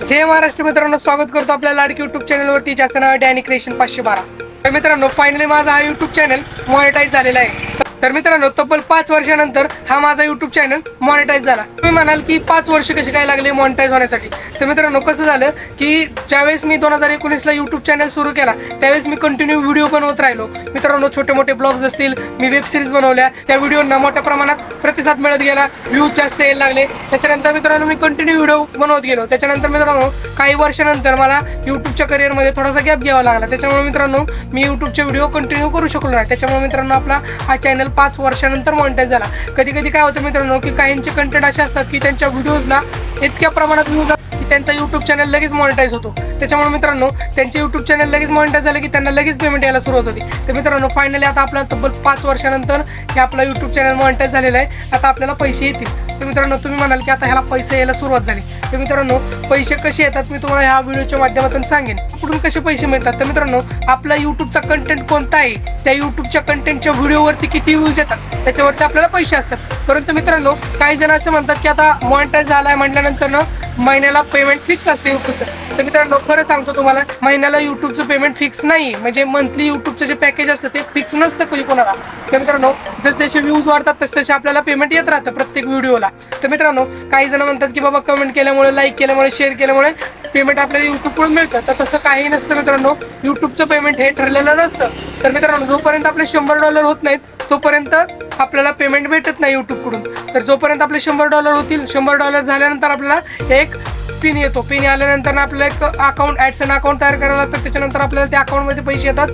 जय महाराष्ट्र मित्रांनो स्वागत करतो आपल्या लाडकी युट्यूब चॅनलवरती ज्याचं नाव आहे डॅनी क्रिएशन पाचशे बारा. तर मित्रांनो फायनली माझा हा युट्यूब चॅनल मॉनिटाईज झालेला आहे. तर मित्रांनो तब्बल पाच वर्षानंतर हा माझा युट्यूब चॅनल मॉनिटाईज झाला. तुम्ही म्हणाल की पाच वर्ष कसे काय लागले मॉनिटाईज होण्यासाठी? तर मित्रांनो कसं झालं की ज्यावेळेस मी दोन हजार एकोणीसला युट्यूब चॅनल सुरू केला त्यावेळेस मी कंटिन्यू व्हिडिओ बनवत राहिलो. मित्रांनो छोटे मोठे ब्लॉग्स असतील मी वेब सिरीज बनवल्या त्या व्हिडिओना मोठ्या प्रमाणात प्रतिसाद मिळत गेला व्ह्यूज जास्त यायला लागले. त्याच्यानंतर मित्रांनो मी कंटिन्यू व्हिडिओ बनवत गेलो. त्याच्यानंतर मित्रांनो काही वर्षानंतर मला युट्यूबच्या करिअरमध्ये थोडासा गॅप घ्यावा लागला. त्याच्यामुळे मित्रांनो मी युट्यूबचे व्हिडिओ कंटिन्यू करू शकलो नाही. त्याच्यामुळे मित्रांनो आपला हा चॅनल पाच वर्षानंतर मॉनिटाईज झाला. कधी कधी काय होतं मित्रांनो की काहींचे कंटेंट असे असतात की त्यांच्या व्हिडिओजला इतक्या प्रमाणात व्ह्यूज त्यांचा युट्यूब चॅनल लगेच मॉनिटाईज होतो. त्याच्यामुळे मित्रांनो त्यांचे युट्यूब चॅनल लगेच मॉनिटाईज झालं की त्यांना लगेच पेमेंट यायला सुरुवात होती. तर मित्रांनो फायनली आता आपला तब्बल पाच वर्षानंतर हे आपला युट्यूब चॅनल मॉनिटाईज झालेला आहे. आता आपल्याला पैसे येतील. तर मित्रांनो तुम्ही म्हणाल की आता ह्याला पैसे यायला सुरुवात झाली. तर मित्रांनो पैसे कसे येतात मी तुम्हाला ह्या व्हिडिओच्या माध्यमातून सांगेन. कुठून कसे पैसे मिळतात? तर मित्रांनो आपला युट्यूबचा कंटेंट कोणता आहे? त्या युट्यूबच्या कंटेंटच्या व्हिडिओवरती किती व्ह्यूज येतात? त्याच्यावरती आपल्याला पैसे असतात. परंतु मित्रांनो काही जण असं म्हणतात की आता मॉनिटाईज झालाय म्हटल्यानंतर ना महिन्याला पेमेंट फिक्स असते युट्यूबचं तर मित्रांनो खरं सांगतो तुम्हाला महिन्याला युट्यूबचं पेमेंट फिक्स नाही. म्हणजे मंथली युट्यूबचं जे पॅकेज असतं ते फिक्स नसतं कधी कोणाला. तर मित्रांनो जसे जसे व्ह्यूज वाढतात तसे तसे आपल्याला पेमेंट येत राहतं प्रत्येक व्हिडिओला तर मित्रांनो काही जण म्हणतात की बाबा कमेंट केल्यामुळे लाईक केल्यामुळे शेअर केल्यामुळे पेमेंट आपल्याला युट्यूबकडून मिळतं. तर तसं काही नसतं मित्रांनो. युट्यूबचं पेमेंट हे ठरलेलं नसतं. तर मित्रांनो जोपर्यंत आपले शंभर डॉलर होत नाहीत तोपर्यंत आपल्याला पेमेंट भेटत नाही युट्यूबकडून तर जोपर्यंत आपले शंभर डॉलर होतील शंभर डॉलर झाल्यानंतर आपल्याला एक पिन येतो. पिन आल्यानंतर आपल्याला एक अकाउंट ॲडसन अकाउंट तयार करायला लागतं त्याच्यानंतर आपल्याला त्या अकाउंटमध्ये पैसे येतात.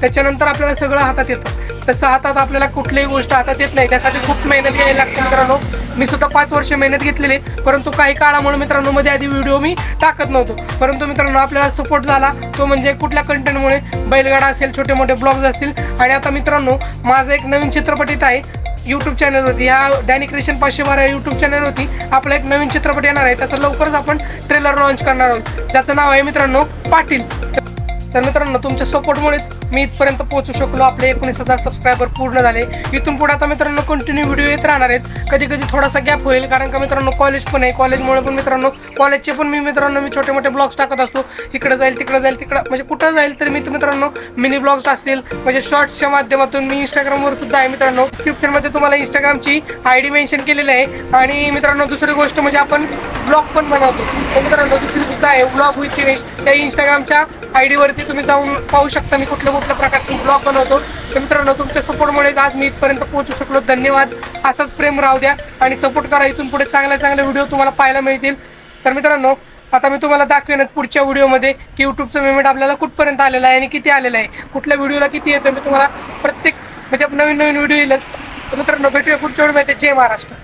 त्याच्यानंतर आपल्याला सगळं हातात येतं. तसं हातात आपल्याला कुठलीही गोष्ट हातात येत नाही. त्यासाठी खूप मेहनत घ्यायला लागते मित्रांनो. मी सुद्धा पाच वर्ष मेहनत घेतलेली आहे. परंतु काही काळामुळे मित्रांनो मध्ये आधी व्हिडिओ मी टाकत नव्हतो. परंतु मित्रांनो आपल्याला सपोर्ट झाला. तो म्हणजे कुठल्या कंटेंटमुळे बैलगाडा असेल छोटे मोठे ब्लॉग्स असतील. आणि आता मित्रांनो माझं एक नवीन चित्रपट आहे. यूट्यूब चॅनलवरती ह्या डॅनी क्रिशन पाचशे बारा यूट्यूब चॅनलवरती आपला एक नवीन चित्रपट येणार आहे. त्याचा लवकरच आपण ट्रेलर लॉन्च करणार आहोत. त्याचं नाव आहे मित्रांनो पाटील. तर मित्रांनो तुमच्या सपोर्टमुळेच मी इथपर्यंत पोहोचू शकलो. आपले एकोणीस हजार सबस्क्रायबर पूर्ण झाले. इथून पुढे आता मित्रांनो कंटिन्यू व्हिडिओ येत राहणार आहेत. कधी कधी थोडासा गॅप होईल कारण का मित्रांनो कॉलेज पण आहे. कॉलेजमुळे पण मित्रांनो कॉलेजचे पण मी मित्रांनो मी छोटे मोठे ब्लॉग्स टाकत असतो. इकडे जाईल तिकडे जाईल तिकडं म्हणजे कुठं जाईल तर मी तर मित्रांनो मिनी ब्लॉग्स असतील म्हणजे शॉर्ट्सच्या माध्यमातून मी इंस्टाग्रामवर सुद्धा आहे मित्रांनो. डिस्क्रिप्शनमध्ये तुम्हाला इंस्टाग्रामची आय डी मेन्शन केलेली आहे. आणि मित्रांनो दुसरी गोष्ट म्हणजे आपण ब्लॉग पण बनवतो. मित्रांनो दुसरी सुद्धा आहे. ब्लॉग विथ त्या इंस्टाग्रामच्या आय डीवरती तुम्ही जाऊन पाहू शकता मी कुठल्या कुठल्या प्रकारचे ब्लॉग बनवतो. तर मित्रांनो तुमच्या सपोर्टमुळेच आज मी इथपर्यंत पोहोचू शकलो. धन्यवाद. असाच प्रेम राहू द्या आणि सपोर्ट करा. इथून पुढे चांगल्या चांगल्या व्हिडिओ तुम्हाला पाहायला मिळतील. तर मित्रांनो आता मी तुम्हाला दाखवेनच पुढच्या व्हिडिओमध्ये की यूट्यूबचं पेमेंट आपल्याला कुठपर्यंत आलेलं आहे आणि किती आलेलं आहे. कुठल्या व्हिडिओला किती येतं मी तुम्हाला प्रत्येक म्हणजे नवीन नवीन व्हिडिओ येईलच. मित्रांनो भेटूया पुढच्या व्हिडिओमध्ये जय महाराष्ट्र.